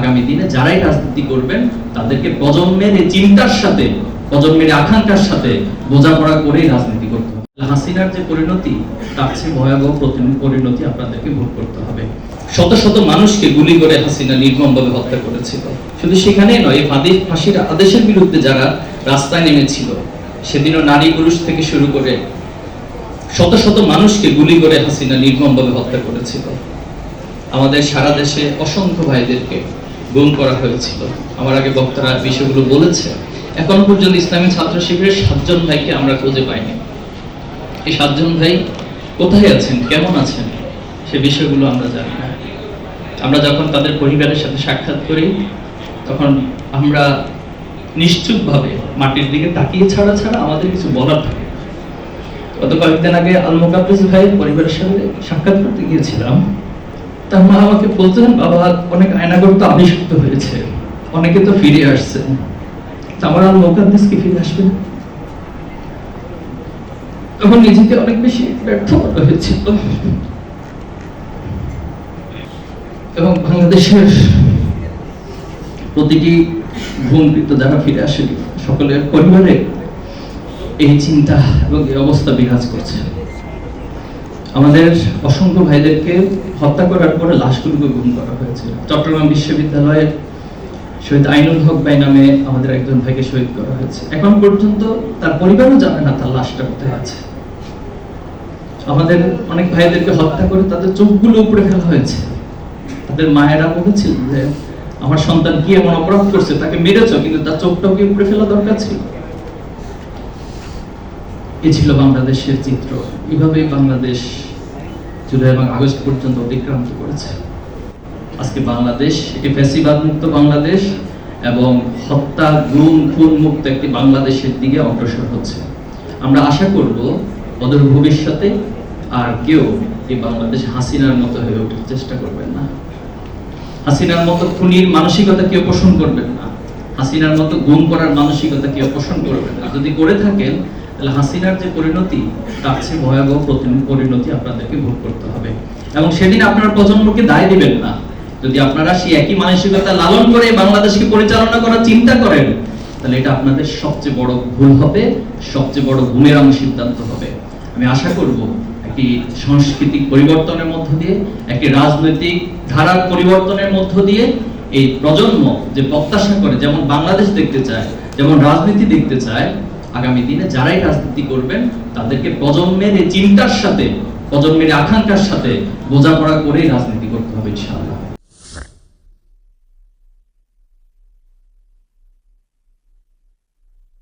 আগামী দিনে যারাই রাজনীতি করবেন, তাদেরকে প্রজন্মের চিন্তার সাথে, প্রজন্মের আকাঙ্ক্ষার সাথে বোঝাপড়া করেই রাজনীতি করতে হবে। হাসিনার যে পরিণতি, তার চেয়ে ভয়াবহ প্রতি- পরিণতি আপনাদেরকে ভোগ করতে হবে। শত শত মানুষকে গুলি করে হাসিনা নির্মমভাবে হত্যা করেছিল। শুধু সেখানেই নয়, এই ফাঁদি ফাঁসির আদেশের বিরুদ্ধে যারা রাস্তায় নেমেছিল, সেদিনও নারী পুরুষ থেকে শুরু করে শত শত মানুষকে গুলি করে হাসিনা নির্মমভাবে হত্যা করেছিল। আমাদের সারা দেশে অসংখ্য ভাইদেরকে গুম করা হয়েছিল। আমার আগে বক্তারা বিষয়গুলো বলেছে। এখন পর্যন্ত ইসলামী ছাত্র শিবিরের সাতজন ভাইকে আমরা খুঁজে পাইনি। এই সাতজন ভাই কোথায় আছেন? কেমন আছেন? সে বিষয়গুলো আমরা জানি না। আমরা যখন তাদের পরিবারের সাথে সাক্ষাৎ করি, তখন আমরা নিশ্চুপভাবে মাটির দিকে তাকিয়ে ছাড়া ছাড়া আমাদের কিছু বলার থাকে। গত কয়েকদিন আগে আল ভাইয়ের পরিবারের সাথে সাক্ষাৎ করতে গিয়েছিলাম। তার মা আমাকে বলতেন বাবা, অনেক আয়নাগর তো আবিষ্কৃত হয়েছে। অনেকে তো ফিরে আসছে। আমার আল মোকাব্বিস কি ফিরে আসবে? তখন নিজেকে অনেক বেশি ব্যর্থ মনে হয়েছিল। এবং বাংলাদেশের প্রতিটি ভূমকৃত যারা ফিরে আসেনি, সকলের পরিবারে এই চিন্তা এবং এই অবস্থা বিরাজ করছে। আমাদের অসংখ্য ভাইদেরকে হত্যা করার পরে লাশগুলোকে গুম করা হয়েছে। চট্টগ্রাম বিশ্ববিদ্যালয়ের শহীদ আইনুল হক ভাই নামে আমাদের একজন ভাইকে শহীদ করা হয়েছে। এখন পর্যন্ত তার পরিবারও জানে না তার লাশটা কোথায় আছে। আমাদের অনেক ভাইদেরকে হত্যা করে তাদের চোখগুলো উপরে ফেলা হয়েছে। তাদের মায়েরা বলেছিল যে, আমার সন্তান কি এমন অপরাধ করছে? তাকে মেরেছ, কিন্তু তার চোখটাও কি উপরে ফেলা দরকার ছিল? এ ছিল বাংলাদেশের চিত্র। এভাবেই বাংলাদেশ জুলাই এবং আগস্ট পর্যন্ত অতিক্রান্ত করেছে। আজকে বাংলাদেশ একটি ফ্যাসিবাদ মুক্ত বাংলাদেশ এবং হত্যা, গুম, খুন মুক্ত একটি বাংলাদেশের দিকে অগ্রসর হচ্ছে। আমরা আশা করব অদূর ভবিষ্যতে আর কেউ এই বাংলাদেশ হাসিনার মতো হয়ে ওঠার চেষ্টা করবেন না। হাসিনার মতো খুনির মানসিকতা কেউ পোষণ করবেন না। হাসিনার মতো গুম করার মানসিকতা কেউ পোষণ করবেন না। যদি করে থাকেন তাহলে হাসিনার যে পরিণতি, তার চেয়ে ভয়াবহ পরিণতি আপনাদেরকে ভোগ করতে হবে। এবং সেদিন আপনার প্রজন্মকে দায় দিবেন না। যদি আপনারা সেই একই মানসিকতা লালন করে বাংলাদেশকে পরিচালনা করার চিন্তা করেন, তাহলে এটা আপনাদের সবচেয়ে বড় ভুল হবে, সবচেয়ে বড় বুমেরাং সিদ্ধান্ত হবে। আমি আশা করব একটি সাংস্কৃতিক পরিবর্তনের মধ্য দিয়ে একটি রাজনৈতিক ধারার পরিবর্তনের মধ্য দিয়ে এই প্রজন্ম যে প্রত্যাশা করে, যেমন বাংলাদেশ দেখতে চায়, যেমন রাজনীতি দেখতে চায় আগামী দিনে যারাই রাজনীতি করবেন, তাদেরকে প্রজন্মের চিন্তার সাথে, প্রজন্মের আকাঙ্ক্ষার সাথে বোঝাপড়া করেই রাজনীতি করতে হবে, ইনশাআল্লাহ।